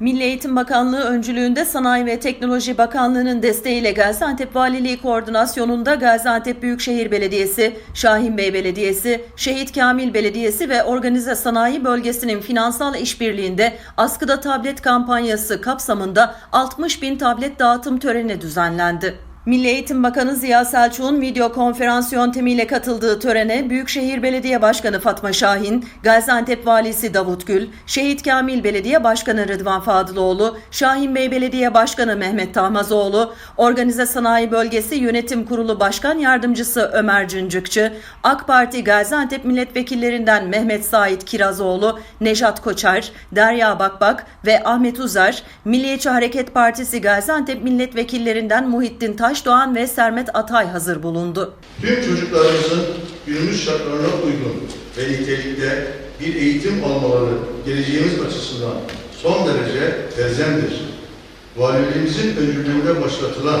Milli Eğitim Bakanlığı öncülüğünde Sanayi ve Teknoloji Bakanlığı'nın desteğiyle Gaziantep Valiliği koordinasyonunda Gaziantep Büyükşehir Belediyesi, Şahinbey Belediyesi, Şehit Kamil Belediyesi ve Organize Sanayi Bölgesi'nin finansal işbirliğinde askıda tablet kampanyası kapsamında 60 bin tablet dağıtım töreni düzenlendi. Milli Eğitim Bakanı Ziya Selçuk'un video konferans yöntemiyle katıldığı törene Büyükşehir Belediye Başkanı Fatma Şahin, Gaziantep Valisi Davut Gül, Şehit Kamil Belediye Başkanı Rıdvan Fadıloğlu, Şahinbey Belediye Başkanı Mehmet Tahmazoğlu, Organize Sanayi Bölgesi Yönetim Kurulu Başkan Yardımcısı Ömer Cıncıkçı, AK Parti Gaziantep milletvekillerinden Mehmet Sait Kirazoğlu, Nejat Koçer, Derya Bakbak ve Ahmet Uzar, Milliyetçi Hareket Partisi Gaziantep milletvekillerinden Muhittin Taşdoğan ve Sermet Atay hazır bulundu. Tüm çocuklarımızın günümüz şartlarına uygun ve nitelikte bir eğitim almaları geleceğimiz açısından son derece elzemdir. Valiliğimizin öncülüğünde başlatılan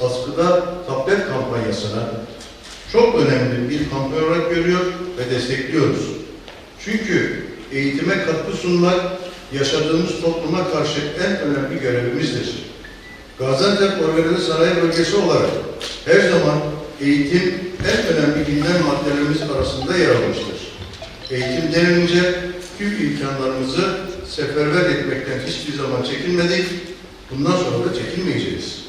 askıda tablet kampanyasına çok önemli bir kampanya olarak görüyor ve destekliyoruz. Çünkü eğitime katkı sunmak yaşadığımız topluma karşı en önemli görevimizdir. Gaziantep Organize Sanayi Bölgesi olarak her zaman eğitim en önemli gündem maddelerimiz arasında yer almıştır. Eğitim denilince tüm imkanlarımızı seferber etmekten hiçbir zaman çekinmedik, bundan sonra da çekinmeyeceğiz.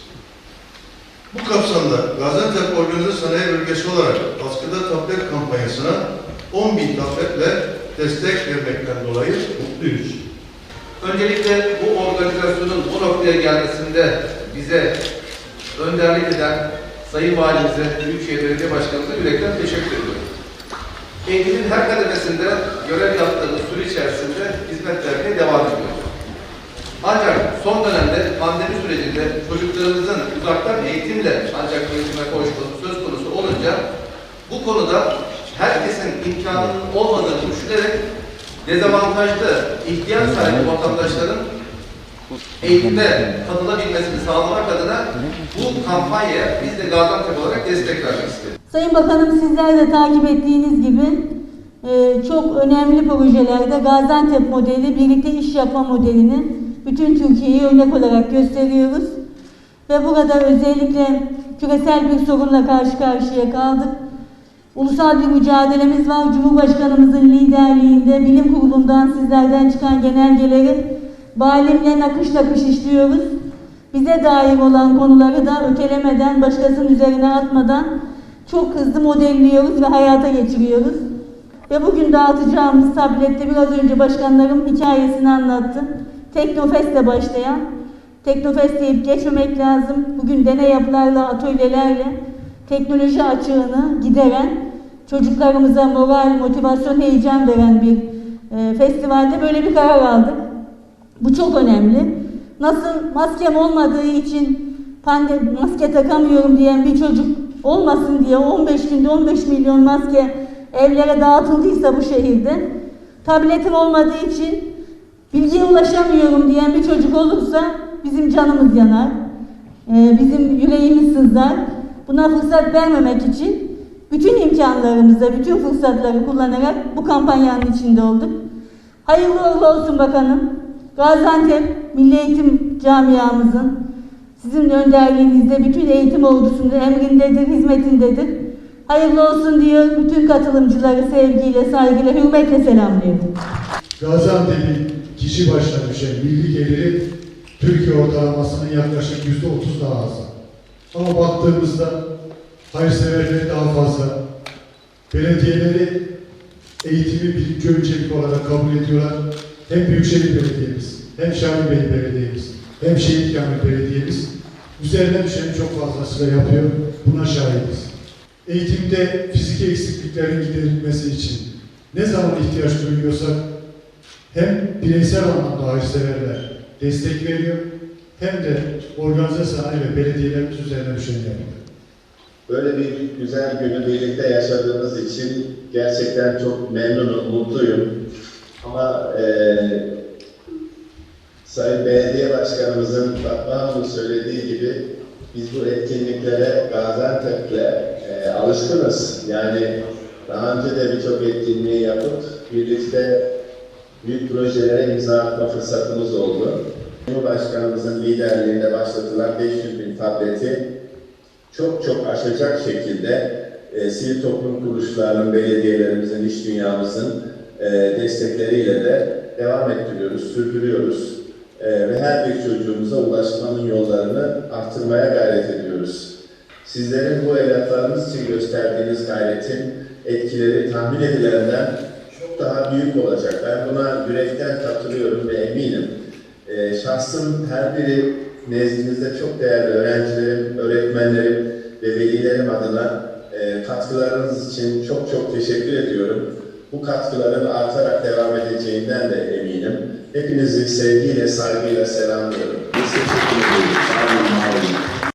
Bu kapsamda Gaziantep Organize Sanayi Bölgesi olarak askıda tablet kampanyasına 10 bin tabletle destek vermekten dolayı mutluyuz. Öncelikle bu organizasyonun bu noktaya gelmesinde bize önderlik eden Sayın Valimize, Büyükşehir Belediye Başkanımıza yürekten teşekkür ediyorum. Eğitimin her kademesinde görev yaptığımız süre içerisinde hizmet vermeye devam ediyor. Ancak son dönemde pandemi sürecinde çocuklarımızın uzaktan eğitimle ancak eğitime koşması söz konusu olunca bu konuda herkesin imkanının olmadığını düşünerek dezavantajlı, ihtiyaç sahibi vatandaşların eğitime katılabilmesini sağlamak adına bu kampanyaya biz de Gaziantep olarak destek vermek istedik. Sayın Bakanım sizler de takip ettiğiniz gibi e, çok önemli projelerde Gaziantep modeli, birlikte iş yapma modelini bütün Türkiye'ye örnek olarak gösteriyoruz. Ve burada özellikle küresel bir sorunla karşı karşıya kaldık. Ulusal bir mücadelemiz var. Cumhurbaşkanımızın liderliğinde bilim kurulundan sizlerden çıkan genelgeleri balimle nakış nakış işliyoruz. Bize dair olan konuları da ötelemeden, başkasının üzerine atmadan çok hızlı modelliyoruz ve hayata geçiriyoruz. Ve bugün dağıtacağımız tablette biraz önce başkanlarım hikayesini anlattı. Teknofest'le başlayan, Teknofest deyip geçmemek lazım. Bugün deney yapılarla, atölyelerle teknoloji açığını gideren, çocuklarımıza moral, motivasyon, heyecan veren bir e, festivalde böyle bir karar aldık. Bu çok önemli. Nasıl maskem olmadığı için pandemi maske takamıyorum diyen bir çocuk olmasın diye 15 günde 15 milyon maske evlere dağıtıldıysa bu şehirde tabletim olmadığı için bilgiye ulaşamıyorum diyen bir çocuk olursa bizim canımız yanar. Ee, bizim yüreğimiz sızlar. Buna fırsat vermemek için bütün imkanlarımızı, bütün fırsatları kullanarak bu kampanyanın içinde olduk. Hayırlı uğurlu olsun bakanım. Gaziantep Milli Eğitim Camiamızın sizin önderliğinizde bütün eğitim ordusunun emrindedir, hizmetindedir. Hayırlı olsun diyor. Bütün katılımcıları sevgiyle, saygıyla, hürmetle selamlıyorum. Gaziantep'in kişi başına düşen milli geliri Türkiye ortalamasının yaklaşık yüzde otuz daha az. Ama baktığımızda hayırseverleri daha fazla. Belediyeleri eğitimi birinci öncelik olarak kabul ediyorlar. Hem Büyükşehir Belediye'miz, hem Şahinbey Belediye'miz, hem Şehit Kamil Belediye'miz üzerine düşeni çok fazlasıyla yapıyor. Buna şahidiz. Eğitimde fiziki eksikliklerin giderilmesi için ne zaman ihtiyaç duyuyorsak hem bireysel anlamda hayırseverler destek veriyor hem de organize sanayi ve belediyelerimiz üzerine düşeni yapıyor. Böyle bir güzel günü birlikte yaşadığımız için gerçekten çok memnunum, mutluyum. Ama eee Sayın Belediye Başkanımızın Fatma söylediği gibi biz bu etkinliklere Gaziantep'le eee alışkınız. Yani daha önce de birçok etkinliği yapıp birlikte büyük projelere imza atma fırsatımız oldu. Cumhurbaşkanımızın liderliğinde başlatılan 500 bin tableti çok çok aşacak şekilde e, sivil toplum kuruluşlarının, belediyelerimizin, iş dünyamızın e, destekleriyle de devam ettiriyoruz, sürdürüyoruz. E, ve her bir çocuğumuza ulaşmanın yollarını arttırmaya gayret ediyoruz. Sizlerin bu evlatlarınız için gösterdiğiniz gayretin etkileri tahmin edilenden çok daha büyük olacak. Ben buna yürekten katılıyorum ve eminim. Ee, şahsım her biri nezdinizde çok değerli öğrencilerim, öğretmenlerim ve velilerim adına e, katkılarınız için çok çok teşekkür ediyorum. Bu katkıların artarak devam edeceğinden de eminim. Hepinizi sevgiyle, saygıyla selamlıyorum. Teşekkür ederiz.